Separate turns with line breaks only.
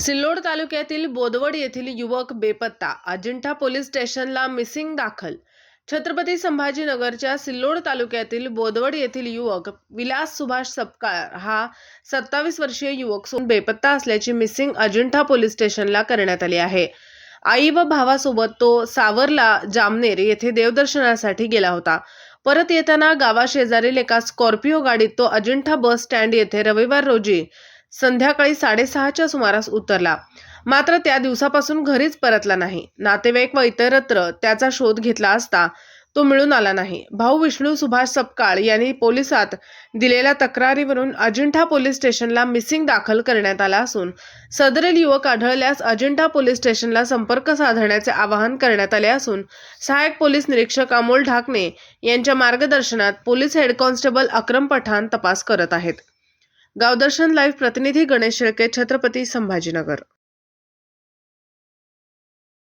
सिल्लोड तालुक्यातील बोदवड येथील युवक बेपत्ता अजिंठा पोलीस स्टेशनला मिसिंग दाखल. छत्रपती संभाजीनगरच्या सिल्लोड तालुक्यातील बोदवड येथील युवक विलास सुभाष सपकाळ हा सत्तावीस वर्षीय युवक सोन बेपत्ता असल्याची मिसिंग अजिंठा पोलीस स्टेशनला करण्यात आली आहे. आई व भावासोबत तो सावरला जामनेर येथे देवदर्शनासाठी गेला होता. परत येताना गावाशेजारील एका स्कॉर्पिओ गाडीत तो अजिंठा बस स्टँड येथे रविवार रोजी संध्याकाळी साडेसहाच्या सुमारास उतरला. मात्र त्या दिवसापासून घरीच परतला नाही. नातेवाईक व इतरत्र त्याचा शोध घेतला असता तो मिळून आला नाही. भाऊ विष्णू सुभाष सपकाळ यांनी पोलिसात दिलेल्या तक्रारीवरून अजिंठा पोलीस स्टेशनला मिसिंग दाखल करण्यात आला असून सदरील युवक आढळल्यास अजिंठा पोलीस स्टेशनला संपर्क साधण्याचे आवाहन करण्यात आले असून सहाय्यक पोलीस निरीक्षक अमोल ढाकणे यांच्या मार्गदर्शनात police head constable Akram Pathan तपास करत आहेत. गावदर्शन लाईव्ह प्रतिनिधी गणेश शेळके छत्रपती संभाजीनगर.